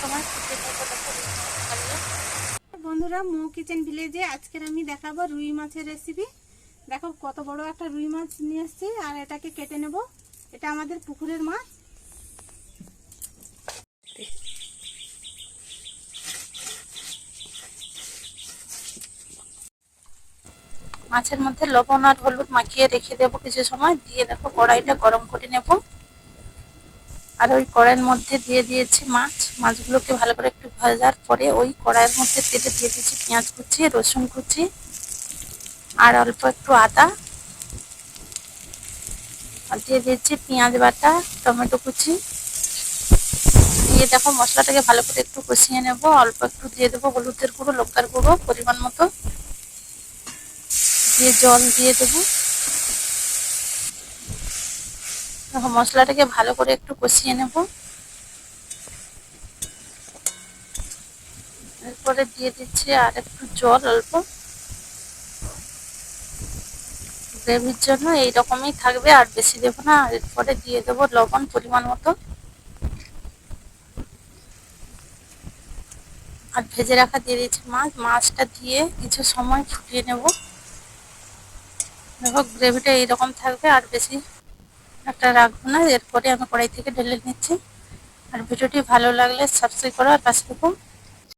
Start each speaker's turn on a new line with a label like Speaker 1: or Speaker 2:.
Speaker 1: সময় ফুটে
Speaker 2: বন্ধুরা মৌ কিচেন ভিলেজে আজকের আমি দেখাবো রুই মাছের রেসিপি দেখো কত বড় একটা রুই মাছ নিয়ে এসেছি আর এটাকে কেটে নেব। এটা আমাদের পুকুরের মাছ।
Speaker 1: মাছের মধ্যে লবণ আর হলুদ মাখিয়ে রেখে দেবো কিছু সময়। দিয়ে দেখো কড়াইটা গরম করে নেব। আর ওই কড়াইয়ের মধ্যে দিয়ে দিয়েছি মাছ। মাছগুলোকে ভালো করে একটু ভাজার পরে ওই কড়াইয়ের মধ্যে তেলে দিয়ে দিচ্ছি পেঁয়াজ কুচি, রসুন কুচি আর অল্প একটু আদা। আর দিয়ে দিয়েছি পেঁয়াজ বাটা, টমেটো কুচি। দিয়ে দেখো মশলাটাকে ভালো করে একটু কষিয়ে নেব। অল্প একটু দিয়ে দেবো হলুদের গুঁড়ো, লঙ্কার গুঁড়ো পরিমাণ মতো। দিয়ে জল দিয়ে দেবো। দেখো মশলাটাকে ভালো করে একটু কষিয়ে নেব। এরপরে দিয়ে দিচ্ছি আর একটু জল অল্প। গ্রেভির জন্য এই রকমই থাকবে, আর বেশি দেবো না। আর এরপরে দিয়ে দেবো লবণ পরিমাণ মতো। আর ভেজে রাখা দিয়ে দিয়েছি মাছ। মাছটা দিয়ে কিছু সময় ফুটিয়ে নেব। দেখো গ্রেভিটা এইরকম থাকবে, আর বেশি একটা রাখব না। এরপরে আমি কড়াই থেকে ঢেলে নিচ্ছি। আর ভিডিওটি ভালো লাগলে সাবস্ক্রাইব করো আর পাশে থেকো।